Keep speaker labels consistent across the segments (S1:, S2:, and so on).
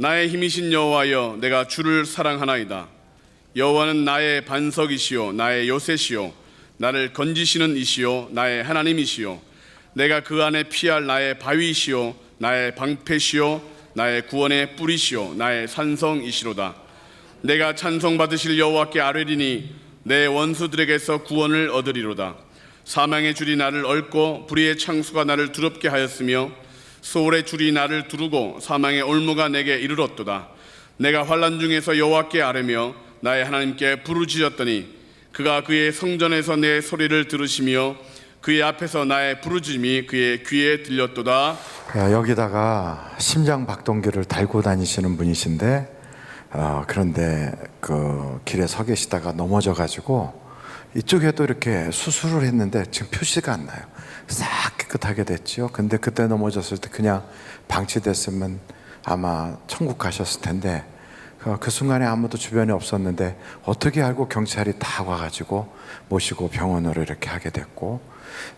S1: 나의 힘이신 여호와여 내가 주를 사랑하나이다. 여호와는 나의 반석이시요 나의 요새시요 나를 건지시는 이시요 나의 하나님이시요. 내가 그 안에 피할 나의 바위시요 나의 방패시요 나의 구원의 뿌리시요 나의 산성이시로다. 내가 찬송 받으실 여호와께 아뢰리니 내 원수들에게서 구원을 얻으리로다. 사망의 줄이 나를 얽고 불의의 창수가 나를 두렵게 하였으며 소울의 줄이 나를 두르고 사망의 올무가 내게 이르렀도다. 내가 환란 중에서 여호와께 아뢰며 나의 하나님께 부르짖었더니 그가 그의 성전에서 내 소리를 들으시며 그의 앞에서 나의 부르짖음이 그의 귀에 들렸도다.
S2: 야, 여기다가 심장 박동기를 달고 다니시는 분이신데 어, 그런데 그 길에 서 계시다가 넘어져 가지고 이쪽에도 이렇게 수술을 했는데 지금 표시가 안 나요. 싹 깨끗하게 됐죠. 근데 그때 넘어졌을 때 그냥 방치됐으면 아마 천국 가셨을 텐데 그, 그 순간에 아무도 주변에 없었는데 어떻게 알고 경찰이 다 와가지고 모시고 병원으로 이렇게 하게 됐고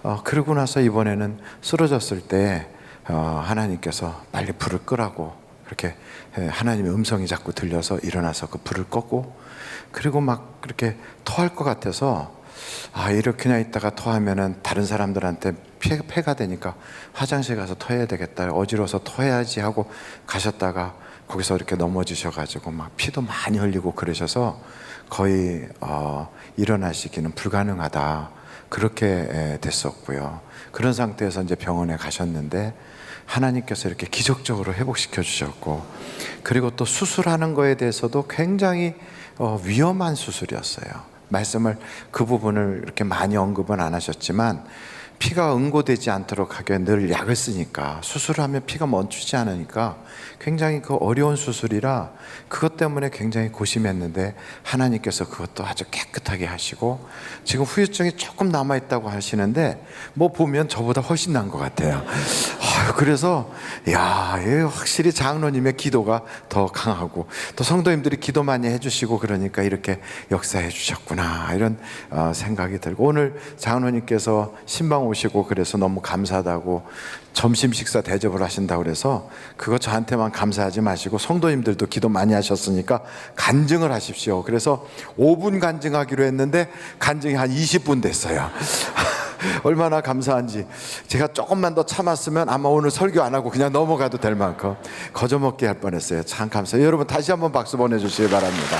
S2: 어, 그러고 나서 이번에는 쓰러졌을 때 어, 하나님께서 빨리 불을 끄라고 그렇게 예, 하나님의 음성이 자꾸 들려서 일어나서 그 불을 껐고 그리고 막 그렇게 토할 것 같아서 아 이렇게 그냥 있다가 토하면은 다른 사람들한테 피해, 가 되니까 화장실 가서 토해야 되겠다. 어지러워서 토해야지 하고 가셨다가 거기서 이렇게 넘어지셔가지고 막 피도 많이 흘리고 그러셔서 거의 어, 일어나시기는 불가능하다. 그렇게 에, 됐었고요. 그런 상태에서 이제 병원에 가셨는데 하나님께서 이렇게 기적적으로 회복시켜 주셨고 그리고 또 수술하는 거에 대해서도 굉장히 어, 위험한 수술이었어요. 말씀을 그 부분을 이렇게 많이 언급은 안 하셨지만 피가 응고되지 않도록 하게 늘 약을 쓰니까 수술을 하면 피가 멈추지 않으니까 굉장히 그 어려운 수술이라 그것 때문에 굉장히 고심했는데 하나님께서 그것도 아주 깨끗하게 하시고 지금 후유증이 조금 남아 있다고 하시는데 뭐 보면 저보다 훨씬 난것 같아요. 그래서 야, 이 확실히 장로님의 기도가 더 강하고 또 성도님들이 기도 많이 해주시고 그러니까 이렇게 역사해 주셨구나 이런 어, 생각이 들고 오늘 장로님께서 신방 오시고 그래서 너무 감사하다고 점심 식사 대접을 하신다고 그래서 그거 저한테만 감사하지 마시고 성도님들도 기도 많이 하셨으니까 간증을 하십시오. 그래서 5분 간증하기로 했는데 간증이 한 20분 됐어요. 얼마나 감사한지 제가 조금만 더 참았으면 아마 오늘 설교 안 하고 그냥 넘어가도 될 만큼 거저먹게 할 뻔했어요. 참 감사해요. 여러분 다시 한번 박수 보내주시기 바랍니다.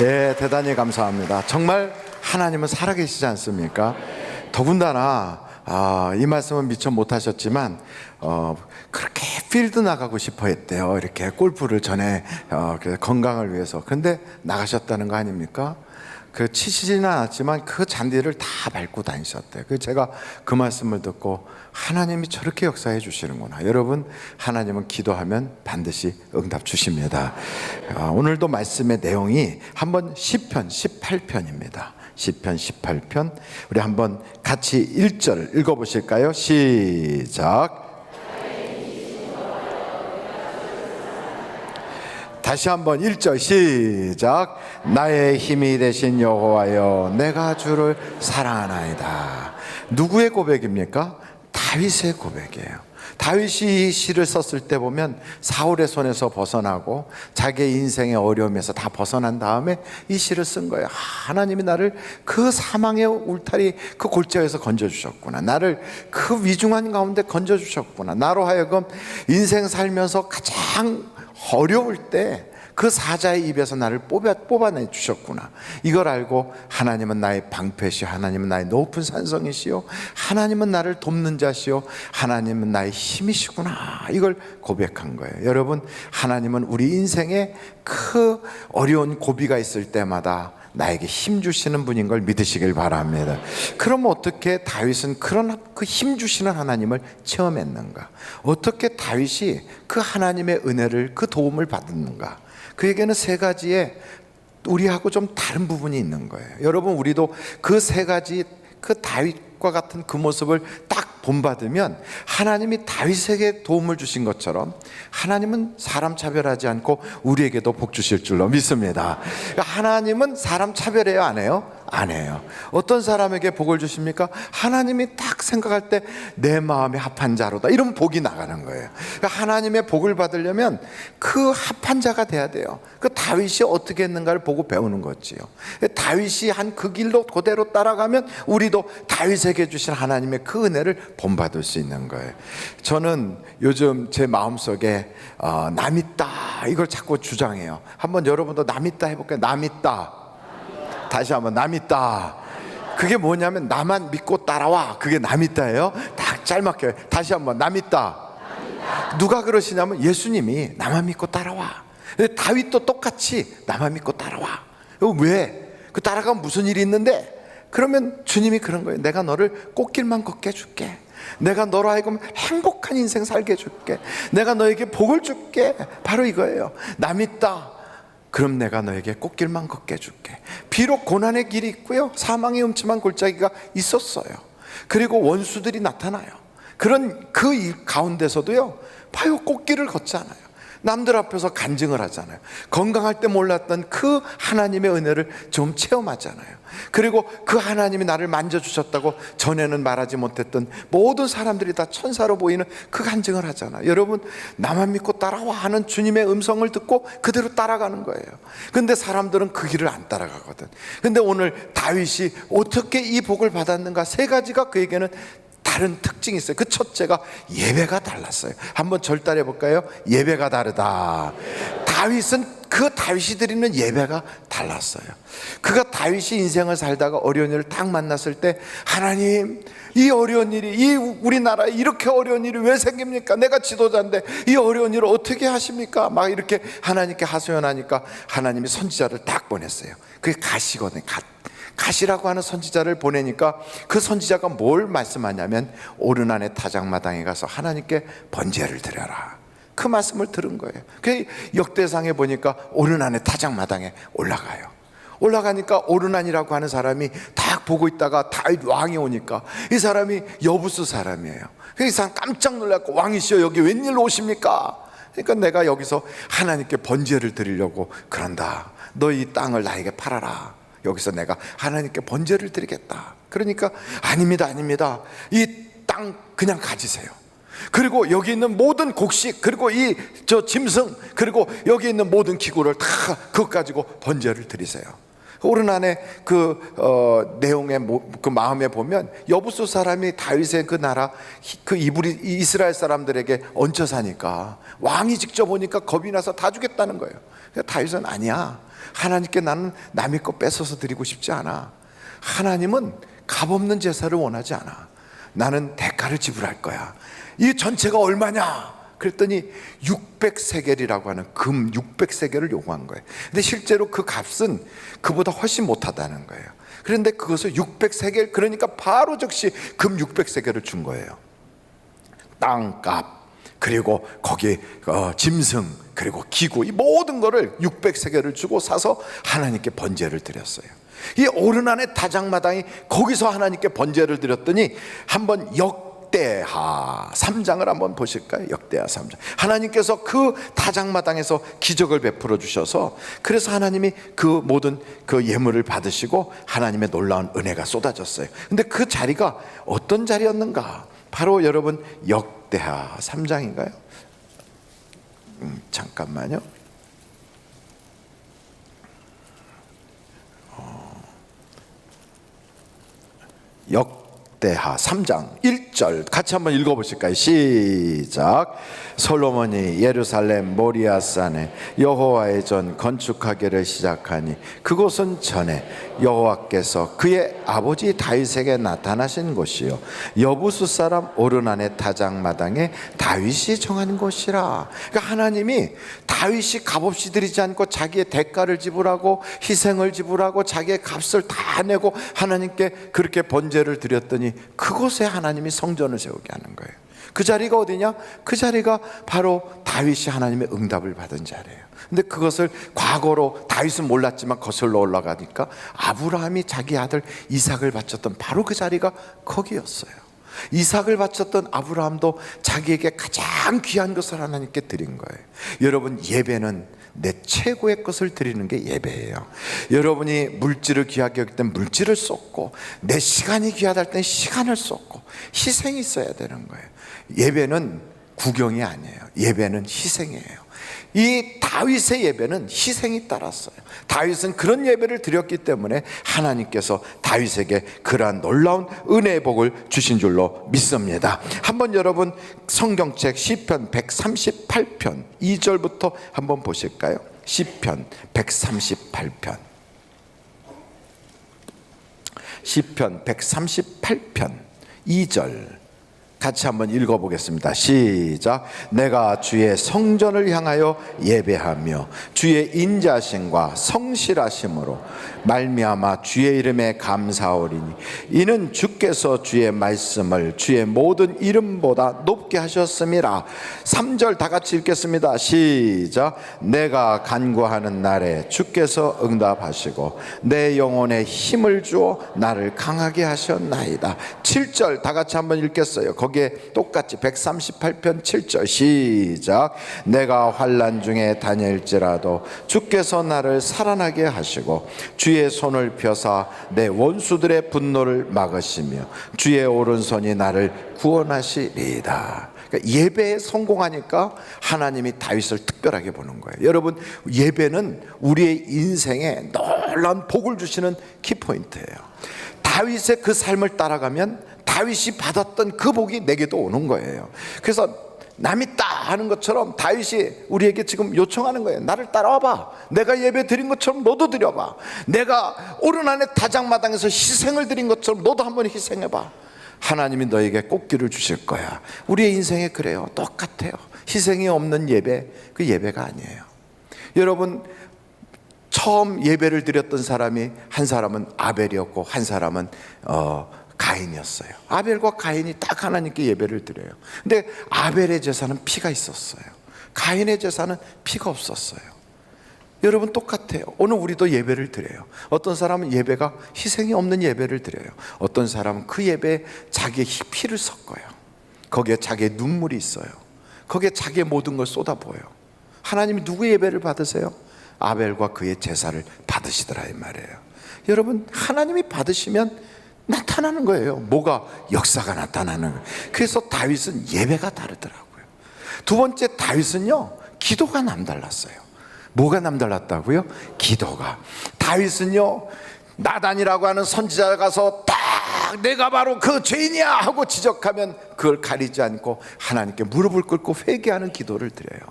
S2: 예, 대단히 감사합니다. 정말 하나님은 살아계시지 않습니까? 더군다나 아, 이 말씀은 미처 못하셨지만 어, 그렇게 필드 나가고 싶어 했대요. 이렇게 골프를 전에 어, 건강을 위해서. 그런데 나가셨다는 거 아닙니까? 그 치시지는 않았지만 그 잔디를 다 밟고 다니셨대. 그 제가 그 말씀을 듣고 하나님이 저렇게 역사해 주시는구나. 여러분 하나님은 기도하면 반드시 응답 주십니다. 아, 오늘도 말씀의 내용이 한번 10편 18편입니다. 10편 18편 우리 한번 같이 1절 읽어 보실까요? 시작. 다시 한번 1절 시작. 나의 힘이 되신 여호와여 내가 주를 사랑하나이다. 누구의 고백입니까? 다윗의 고백이에요. 다윗이 이 시를 썼을 때 보면 사울의 손에서 벗어나고 자기의 인생의 어려움에서 다 벗어난 다음에 이 시를 쓴 거예요. 하나님이 나를 그 사망의 울타리 그 골짜기에서 건져주셨구나. 나를 그 위중한 가운데 건져주셨구나. 나로 하여금 인생 살면서 가장 어려울 때 그 사자의 입에서 나를 뽑아, 뽑아내 주셨구나. 이걸 알고 하나님은 나의 방패시요. 하나님은 나의 높은 산성이시요. 하나님은 나를 돕는 자시요. 하나님은 나의 힘이시구나. 이걸 고백한 거예요. 여러분, 하나님은 우리 인생에 그 어려운 고비가 있을 때마다 나에게 힘 주시는 분인 걸 믿으시길 바랍니다. 그럼 어떻게 다윗은 그런 그 힘 주시는 하나님을 체험했는가? 어떻게 다윗이 그 하나님의 은혜를 그 도움을 받았는가? 그에게는 세 가지의 우리하고 좀 다른 부분이 있는 거예요. 여러분 우리도 그 세 가지 그 다윗 과 같은 그 모습을 딱 본받으면 하나님이 다윗에게 도움을 주신 것처럼 하나님은 사람 차별하지 않고 우리에게도 복 주실 줄로 믿습니다. 그러니까 하나님은 사람 차별해요, 안 해요? 안 해요. 어떤 사람에게 복을 주십니까? 하나님이 딱 생각할 때 내 마음에 합한 자로다. 이런 복이 나가는 거예요. 그러니까 하나님의 복을 받으려면 그 합한 자가 돼야 돼요. 그 다윗이 어떻게 했는가를 보고 배우는 거지요. 다윗이 한 그 길로 그대로 따라가면 우리도 다윗에게 주신 하나님의 그 은혜를 본받을 수 있는 거예요. 저는 요즘 제 마음속에 어, 남 있다 이걸 자꾸 주장해요. 한번 여러분도 남 있다 해볼까요? 남 있다. 다시 한번 남 있다. 그게 뭐냐면 나만 믿고 따라와. 그게 남 있다예요. 딱 짤막해요. 다시 한번 남 있다. 누가 그러시냐면 예수님이 나만 믿고 따라와. 다윗도 똑같이 나만 믿고 따라와. 이거 왜? 그 따라가면 무슨 일이 있는데? 그러면 주님이 그런 거예요. 내가 너를 꽃길만 걷게 해줄게. 내가 너로 하여금 행복한 인생 살게 해줄게. 내가 너에게 복을 줄게. 바로 이거예요. 남 있다. 그럼 내가 너에게 꽃길만 걷게 해줄게. 비록 고난의 길이 있고요. 사망의 음침한 골짜기가 있었어요. 그리고 원수들이 나타나요. 그런 그일 가운데서도요. 봐요. 꽃길을 걷잖아요. 남들 앞에서 간증을 하잖아요. 건강할 때 몰랐던 그 하나님의 은혜를 좀 체험하잖아요. 그리고 그 하나님이 나를 만져주셨다고 전에는 말하지 못했던 모든 사람들이 다 천사로 보이는 그 간증을 하잖아요. 여러분, 나만 믿고 따라와 하는 주님의 음성을 듣고 그대로 따라가는 거예요. 근데 사람들은 그 길을 안 따라가거든. 근데 오늘 다윗이 어떻게 이 복을 받았는가 세 가지가 그에게는 다른 특징이 있어요. 그 첫째가 예배가 달랐어요. 한번 절달해 볼까요? 예배가 다르다. 다윗은 그 다윗이 드리는 예배가 달랐어요. 그가 다윗이 인생을 살다가 어려운 일을 딱 만났을 때 하나님 이 어려운 일이 이 우리나라에 이렇게 어려운 일이 왜 생깁니까? 내가 지도자인데 이 어려운 일을 어떻게 하십니까? 막 이렇게 하나님께 하소연하니까 하나님이 선지자를 딱 보냈어요. 그게 가시거든요. 가. 가시라고 하는 선지자를 보내니까 그 선지자가 뭘 말씀하냐면 오르난의 타작마당에 가서 하나님께 번제를 드려라. 그 말씀을 들은 거예요. 그 역대상에 보니까 오르난의 타작마당에 올라가요. 올라가니까 오르난이라고 하는 사람이 딱 보고 있다가 다윗 왕이 오니까 이 사람이 여부수 사람이에요. 그이 사람 깜짝 놀랐고 왕이시여 여기 웬일로 오십니까? 그러니까 내가 여기서 하나님께 번제를 드리려고 그런다. 너 이 땅을 나에게 팔아라. 여기서 내가 하나님께 번제를 드리겠다. 그러니까 아닙니다, 아닙니다. 이 땅 그냥 가지세요. 그리고 여기 있는 모든 곡식 그리고 이 저 짐승 그리고 여기 있는 모든 기구를 다 그것 가지고 번제를 드리세요. 오르난의 그 어, 내용의 모- 그 마음에 보면 여부수 사람이 다윗의 그 나라 히- 그 이브리 이스라엘 사람들에게 얹혀 사니까 왕이 직접 오니까 겁이 나서 다 주겠다는 거예요. 그러니까 다윗은 아니야. 하나님께 나는 남의 거 뺏어서 드리고 싶지 않아. 하나님은 값없는 제사를 원하지 않아. 나는 대가를 지불할 거야. 이 전체가 얼마냐? 그랬더니 600세겔이라고 하는 금 600세겔을 요구한 거예요. 근데 실제로 그 값은 그보다 훨씬 못하다는 거예요. 그런데 그것을 600세겔 그러니까 바로 즉시 금 600세겔을 준 거예요. 땅값 그리고 거기 어, 짐승 그리고 기구 이 모든 거를 600세겔을 주고 사서 하나님께 번제를 드렸어요. 이 오르난의 다장마당이 거기서 하나님께 번제를 드렸더니 한번 역 대하 3장을 한번 보실까요? 역대하 3장. 하나님께서 그 다장마당에서 기적을 베풀어 주셔서 그래서 하나님이 그 모든 그 예물을 받으시고 하나님의 놀라운 은혜가 쏟아졌어요. 근데 그 자리가 어떤 자리였는가? 바로 여러분 역대하 3장인가요? 음, 잠깐만요. 어, 역 대하 3장 1절 같이 한번 읽어 보실까요? 시작. 솔로몬이 예루살렘 모리아 산에 여호와의 전 건축하기를 시작하니 그곳은 전에 여호와께서 그의 아버지 다윗에게 나타나신 곳이요. 여부수 사람 오르난의 타작 마당에 다윗이 정한 곳이라. 그러니까 하나님이 다윗이 값없이 드리지 않고 자기의 대가를 지불하고 희생을 지불하고 자기의 값을 다 내고 하나님께 그렇게 번제를 드렸더니 그곳에 하나님이 성전을 세우게 하는 거예요 그 자리가 어디냐? 그 자리가 바로 다윗이 하나님의 응답을 받은 자리예요. 근데 그것을 과거로 다윗은 몰랐지만 거슬러 올라가니까 아브라함이 자기 아들 이삭을 바쳤던 바로 그 자리가 거기였어요. 이삭을 바쳤던 아브라함도 자기에게 가장 귀한 것을 하나님께 드린 거예요. 여러분 예배는 내 최고의 것을 드리는 게 예배예요. 여러분이 물질을 귀하게 여길 땐 물질을 쏟고 내 시간이 귀하다 할땐 시간을 쏟고 희생이 있어야 되는 거예요. 예배는 구경이 아니에요. 예배는 희생이에요. 이 다윗의 예배는 희생이 따랐어요. 다윗은 그런 예배를 드렸기 때문에 하나님께서 다윗에게 그러한 놀라운 은혜의 복을 주신 줄로 믿습니다. 한번 여러분 성경책 시편 138편 2절부터 한번 보실까요? 시편 138편 시편 138편 2절 같이 한번 읽어보겠습니다. 시작. 내가 주의 성전을 향하여 예배하며 주의 인자심과 성실하심으로 말미암아 주의 이름에 감사하오리니 이는 주께서 주의 말씀을 주의 모든 이름보다 높게 하셨음이라. 3절 다 같이 읽겠습니다. 시작. 내가 간구하는 날에 주께서 응답하시고 내 영혼에 힘을 주어 나를 강하게 하셨나이다. 7절 다 같이 한번 읽겠어요. 에 똑같이 138편 7절 시작 내가 환란 중에 다닐지라도 주께서 나를 살아나게 하시고 주의 손을 펴사 내 원수들의 분노를 막으시며 주의 오른손이 나를 구원하시리이다. 그러니까 예배에 성공하니까 하나님이 다윗을 특별하게 보는 거예요. 여러분 예배는 우리의 인생에 놀라운 복을 주시는 키포인트예요. 다윗의 그 삶을 따라가면 다윗이 받았던 그 복이 내게도 오는 거예요. 그래서 남이 따 하는 것처럼 다윗이 우리에게 지금 요청하는 거예요. 나를 따라와봐. 내가 예배 드린 것처럼 너도 드려봐. 내가 오른 안에 다장마당에서 희생을 드린 것처럼 너도 한번 희생해봐. 하나님이 너에게 꽃길을 주실 거야. 우리의 인생에 그래요. 똑같아요. 희생이 없는 예배, 그 예배가 아니에요. 여러분, 처음 예배를 드렸던 사람이 한 사람은 아벨이었고 한 사람은 어, 가인이었어요. 아벨과 가인이 딱 하나님께 예배를 드려요. 근데 아벨의 제사는 피가 있었어요. 가인의 제사는 피가 없었어요. 여러분 똑같아요. 오늘 우리도 예배를 드려요. 어떤 사람은 예배가 희생이 없는 예배를 드려요. 어떤 사람은 그 예배에 자기의 피를 섞어요. 거기에 자기의 눈물이 있어요. 거기에 자기의 모든 걸 쏟아부어요. 하나님이 누구의 예배를 받으세요? 아벨과 그의 제사를 받으시더라 이 말이에요. 여러분 하나님이 받으시면 나타나는 거예요. 뭐가 역사가 나타나는 거예요. 그래서 다윗은 예배가 다르더라고요. 두 번째 다윗은요 기도가 남달랐어요. 뭐가 남달랐다고요? 기도가. 다윗은요 나단이라고 하는 선지자가 가서 딱 내가 바로 그 죄인이야 하고 지적하면 그걸 가리지 않고 하나님께 무릎을 꿇고 회개하는 기도를 드려요.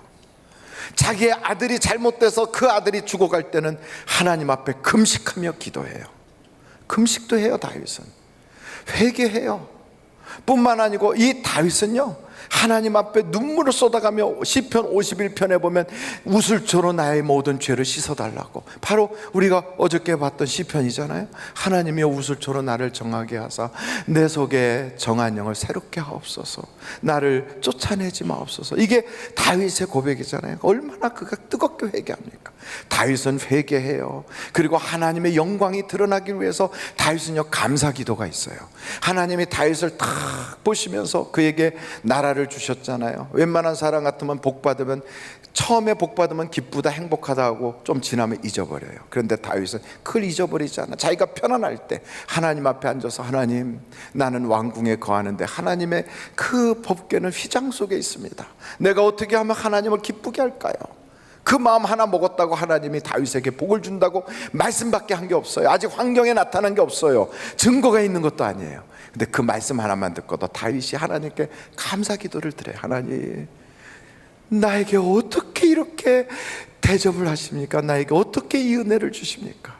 S2: 자기의 아들이 잘못돼서 그 아들이 죽어갈 때는 하나님 앞에 금식하며 기도해요. 금식도 해요, 다윗은. 회개해요. 뿐만 아니고 이 다윗은요. 하나님 앞에 눈물을 쏟아가며 시편 51편에 보면 우슬초로 나의 모든 죄를 씻어달라고. 바로 우리가 어저께 봤던 시편이잖아요. 하나님이 우슬초로 나를 정하게 하사 내 속에 정한 영을 새롭게 하옵소서. 나를 쫓아내지 마옵소서. 이게 다윗의 고백이잖아요. 얼마나 그가 뜨겁게 회개합니까? 다윗은 회개해요. 그리고 하나님의 영광이 드러나기 위해서 다윗은요 감사 기도가 있어요. 하나님이 다윗을 탁 보시면서 그에게 나라를 주셨잖아요. 웬만한 사람 같으면 복 받으면 처음에 복 받으면 기쁘다 행복하다 하고 좀 지나면 잊어버려요. 그런데 다윗은 그걸 잊어버리지 않아. 자기가 편안할 때 하나님 앞에 앉아서 하나님 나는 왕궁에 거하는데 하나님의 그 법궤는 휘장 속에 있습니다. 내가 어떻게 하면 하나님을 기쁘게 할까요? 그 마음 하나 먹었다고 하나님이 다윗에게 복을 준다고 말씀밖에 한 게 없어요. 아직 환경에 나타난 게 없어요. 증거가 있는 것도 아니에요. 근데 그 말씀 하나만 듣고도 다윗이 하나님께 감사 기도를 드려요. 하나님, 나에게 어떻게 이렇게 대접을 하십니까? 나에게 어떻게 이 은혜를 주십니까?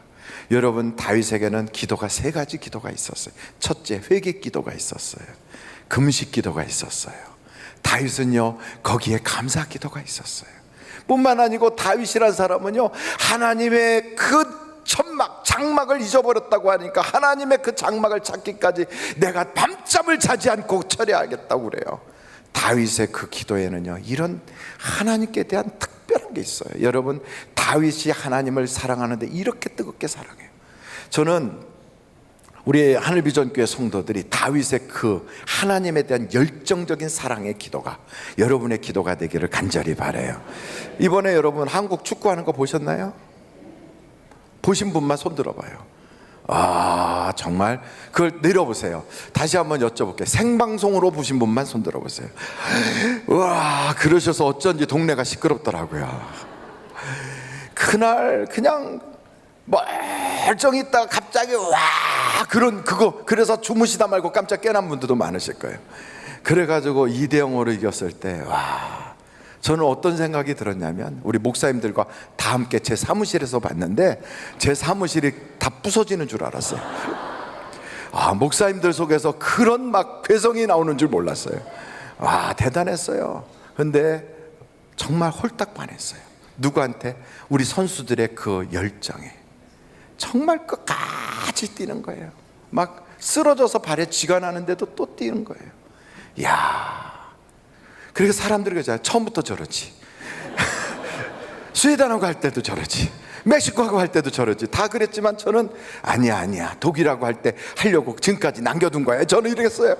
S2: 여러분, 다윗에게는 기도가 세 가지 기도가 있었어요. 첫째, 회개 기도가 있었어요. 금식 기도가 있었어요. 다윗은요, 거기에 감사 기도가 있었어요. 뿐만 아니고 다윗이란 사람은요, 하나님의 그 천막, 장막을 잊어버렸다고 하니까 하나님의 그 장막을 찾기까지 내가 밤잠을 자지 않고 처리하겠다고 그래요. 다윗의 그 기도에는요, 이런 하나님께 대한 특별한 게 있어요. 여러분, 다윗이 하나님을 사랑하는데 이렇게 뜨겁게 사랑해요. 저는 우리 하늘비전교회 성도들이 다윗의 그 하나님에 대한 열정적인 사랑의 기도가 여러분의 기도가 되기를 간절히 바래요. 이번에 여러분 한국 축구하는 거 보셨나요? 보신 분만 손 들어봐요. 아 정말 그걸 내려보세요. 다시 한번 여쭤볼게요. 생방송으로 보신 분만 손 들어보세요. 와 그러셔서 어쩐지 동네가 시끄럽더라고요. 그날 그냥 멀쩡히 있다가 갑자기 와 그런 그거 그래서 주무시다 말고 깜짝 깨난 분들도 많으실 거예요. 그래가지고 2대 0으로 이겼을 때 와 저는 어떤 생각이 들었냐면 우리 목사님들과 다 함께 제 사무실에서 봤는데 제 사무실이 다 부서지는 줄 알았어요. 아 목사님들 속에서 그런 막 괴성이 나오는 줄 몰랐어요. 와 대단했어요. 근데 정말 홀딱 반했어요. 누구한테 우리 선수들의 그 열정에 정말 끝까지 뛰는 거예요. 막 쓰러져서 발에 쥐가 나는데도 또 뛰는 거예요. 야. 그래서 사람들이 그러잖아요. 처음부터 저러지. 스웨덴하고 할 때도 저러지. 멕시코하고 할 때도 저러지. 다 그랬지만 저는 아니야, 아니야. 독일하고 할 때 하려고 지금까지 남겨둔 거예요. 저는 이랬어요.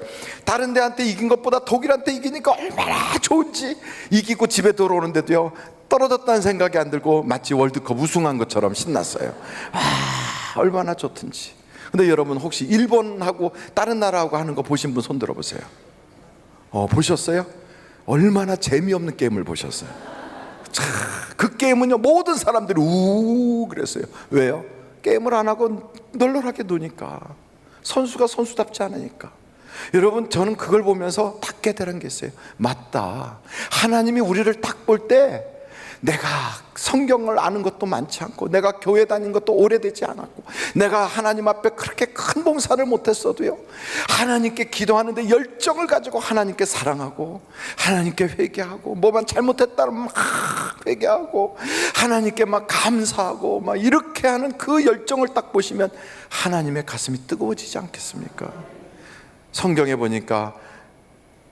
S2: 다른 데한테 이긴 것보다 독일한테 이기니까 얼마나 좋은지. 이기고 집에 돌아오는데도요. 떨어졌다는 생각이 안 들고 마치 월드컵 우승한 것처럼 신났어요. 아, 얼마나 좋든지. 근데 여러분 혹시 일본하고 다른 나라하고 하는 거 보신 분 손 들어보세요. 어, 보셨어요? 얼마나 재미없는 게임을 보셨어요? 자, 그 게임은요 모든 사람들이 우 그랬어요. 왜요? 게임을 안 하고 널널하게 노니까 선수가 선수답지 않으니까. 여러분 저는 그걸 보면서 딱 깨달은 게 있어요. 맞다. 하나님이 우리를 딱 볼 때 내가 성경을 아는 것도 많지 않고 내가 교회 다닌 것도 오래되지 않았고 내가 하나님 앞에 그렇게 큰 봉사를 못했어도요 하나님께 기도하는데 열정을 가지고 하나님께 사랑하고 하나님께 회개하고 뭐만 잘못했다면 막 회개하고 하나님께 막 감사하고 막 이렇게 하는 그 열정을 딱 보시면 하나님의 가슴이 뜨거워지지 않겠습니까? 성경에 보니까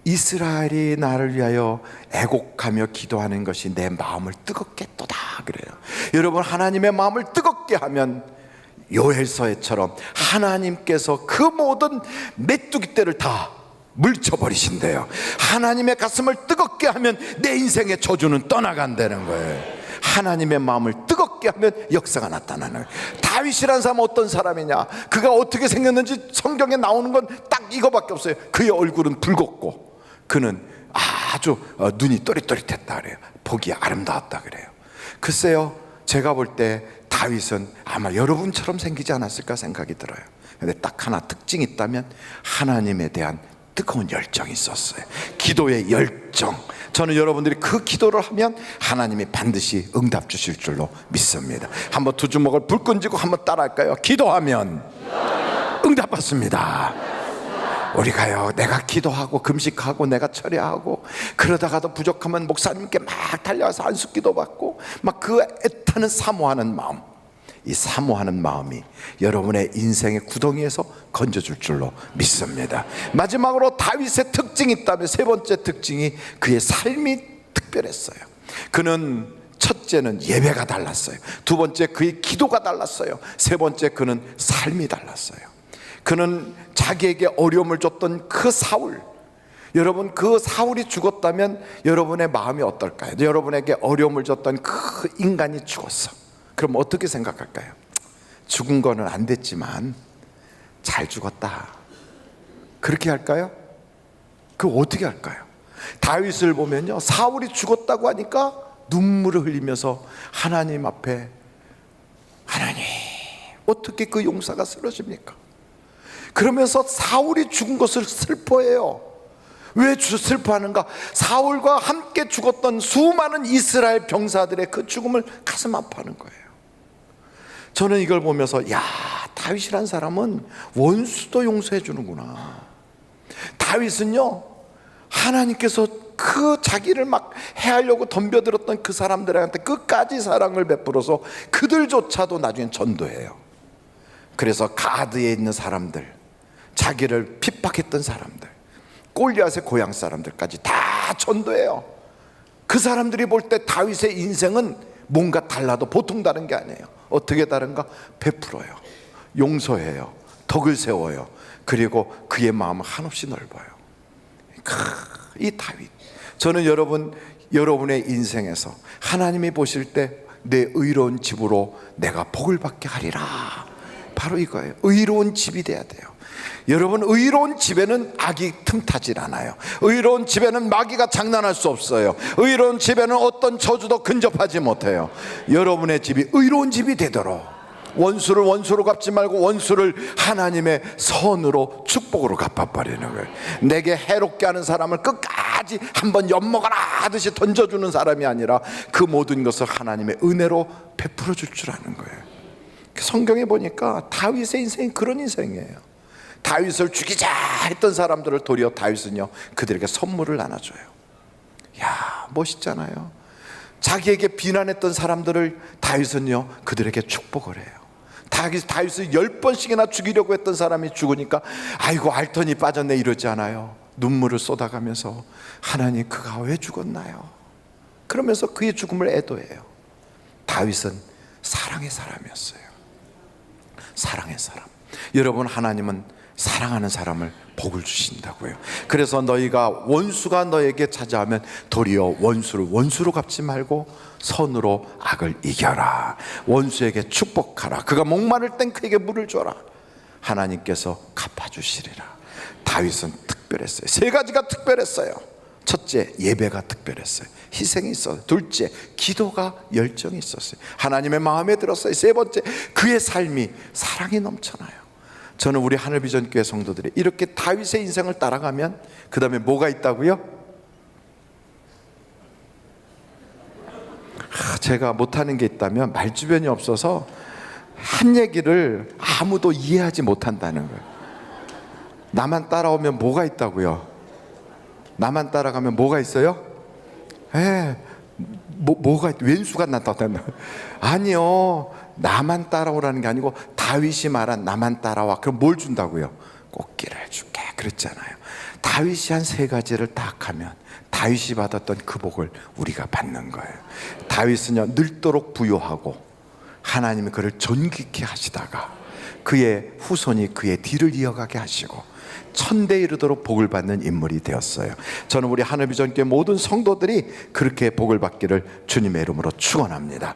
S2: 이스라엘이 나를 위하여 애곡하며 기도하는 것이 내 마음을 뜨겁게 했도다 그래요. 여러분 하나님의 마음을 뜨겁게 하면 요엘서에처럼 하나님께서 그 모든 메뚜기 떼를 다 물쳐버리신대요. 하나님의 가슴을 뜨겁게 하면 내 인생의 저주는 떠나간다는 거예요. 하나님의 마음을 뜨겁게 하면 역사가 나타나는. 다윗이라는 사람은 어떤 사람이냐? 그가 어떻게 생겼는지 성경에 나오는 건 딱 이거밖에 없어요. 그의 얼굴은 붉었고 그는 아주 어, 눈이 또릿또릿했다 그래요. 보기 아름다웠다 그래요. 글쎄요, 제가 볼 때 다윗은 아마 여러분처럼 생기지 않았을까 생각이 들어요. 근데 딱 하나 특징이 있다면 하나님에 대한 뜨거운 열정이 있었어요. 기도의 열정. 저는 여러분들이 그 기도를 하면 하나님이 반드시 응답 주실 줄로 믿습니다. 한번 두 주먹을 불끈 쥐고 한번 따라할까요? 기도하면 응답 받습니다. 우리가요, 내가 기도하고 금식하고 내가 철야하고 그러다가도 부족하면 목사님께 막 달려와서 안수 기도 받고 막 그 애타는 사모하는 마음. 이 사모하는 마음이 여러분의 인생의 구덩이에서 건져줄 줄로 믿습니다. 마지막으로 다윗의 특징이 있다면 세 번째 특징이 그의 삶이 특별했어요. 그는 첫째는 예배가 달랐어요. 두 번째 그의 기도가 달랐어요. 세 번째 그는 삶이 달랐어요. 그는 자기에게 어려움을 줬던 그 사울 여러분 그 사울이 죽었다면 여러분의 마음이 어떨까요? 여러분에게 어려움을 줬던 그 인간이 죽었어. 그럼 어떻게 생각할까요? 죽은 거는 안 됐지만 잘 죽었다. 그렇게 할까요? 그 어떻게 할까요? 다윗을 보면요. 사울이 죽었다고 하니까 눈물을 흘리면서 하나님 앞에 하나님 어떻게 그 용사가 쓰러집니까? 그러면서 사울이 죽은 것을 슬퍼해요. 왜 주- 슬퍼하는가? 사울과 함께 죽었던 수많은 이스라엘 병사들의 그 죽음을 가슴 아파하는 거예요. 저는 이걸 보면서 야 다윗이란 사람은 원수도 용서해 주는구나. 다윗은요 하나님께서 그 자기를 막 해하려고 덤벼들었던 그 사람들한테 끝까지 사랑을 베풀어서 그들조차도 나중엔 전도해요. 그래서 가드에 있는 사람들, 자기를 핍박했던 사람들, 골리앗의 고향 사람들까지 다 전도해요. 그 사람들이 볼 때 다윗의 인생은 뭔가 달라도 보통 다른 게 아니에요. 어떻게 다른가? 베풀어요. 용서해요. 덕을 세워요. 그리고 그의 마음은 한없이 넓어요. 크, 이 다윗. 저는 여러분 여러분의 인생에서 하나님이 보실 때 내 의로운 집으로 내가 복을 받게 하리라. 바로 이거예요. 의로운 집이 돼야 돼요. 여러분 의로운 집에는 악이 틈타질 않아요. 의로운 집에는 마귀가 장난할 수 없어요. 의로운 집에는 어떤 저주도 근접하지 못해요. 여러분의 집이 의로운 집이 되도록 원수를 원수로 갚지 말고 원수를 하나님의 선으로 축복으로 갚아버리는 거예요. 내게 해롭게 하는 사람을 끝까지 한번 엿먹어라 하듯이 던져주는 사람이 아니라 그 모든 것을 하나님의 은혜로 베풀어 줄 줄 아는 거예요. 성경에 보니까 다윗의 인생이 그런 인생이에요. 다윗을 죽이자 했던 사람들을 도리어 다윗은요 그들에게 선물을 나눠줘요. 야 멋있잖아요. 자기에게 비난했던 사람들을 다윗은요 그들에게 축복을 해요. 다윗 다윗을 열 번씩이나 죽이려고 했던 사람이 죽으니까 아이고 알턴이 빠졌네 이러지 않아요. 눈물을 쏟아가면서 하나님 그가 왜 죽었나요? 그러면서 그의 죽음을 애도해요. 다윗은 사랑의 사람이었어요. 사랑의 사람. 여러분 하나님은 사랑하는 사람을 복을 주신다고요. 그래서 너희가 원수가 너에게 찾아오면 도리어 원수를 원수로 갚지 말고 선으로 악을 이겨라. 원수에게 축복하라. 그가 목마를 땐 그에게 물을 줘라. 하나님께서 갚아주시리라. 다윗은 특별했어요. 세 가지가 특별했어요. 첫째, 예배가 특별했어요. 희생이 있어요. 둘째, 기도가 열정이 있었어요. 하나님의 마음에 들었어요. 세 번째, 그의 삶이 사랑이 넘쳐나요. 저는 우리 하늘비전교회 성도들이 이렇게 다윗의 인생을 따라가면 그 다음에 뭐가 있다고요? 아, 제가 못하는 게 있다면 말주변이 없어서 한 얘기를 아무도 이해하지 못한다는 거예요. 나만 따라오면 뭐가 있다고요? 나만 따라가면 뭐가 있어요? 예, 뭐, 뭐가 있- 왼수가 나타난다. 아니요, 나만 따라오라는 게 아니고 다윗이 말한 나만 따라와. 그럼 뭘 준다고요? 꽃길을 줄게. 그랬잖아요. 다윗이 한 세 가지를 딱 하면 다윗이 받았던 그 복을 우리가 받는 거예요. 다윗은요 늙도록 부요하고 하나님이 그를 존귀케 하시다가 그의 후손이 그의 뒤를 이어가게 하시고 천대 이르도록 복을 받는 인물이 되었어요. 저는 우리 하늘비전교회 모든 성도들이 그렇게 복을 받기를 주님의 이름으로 축원합니다.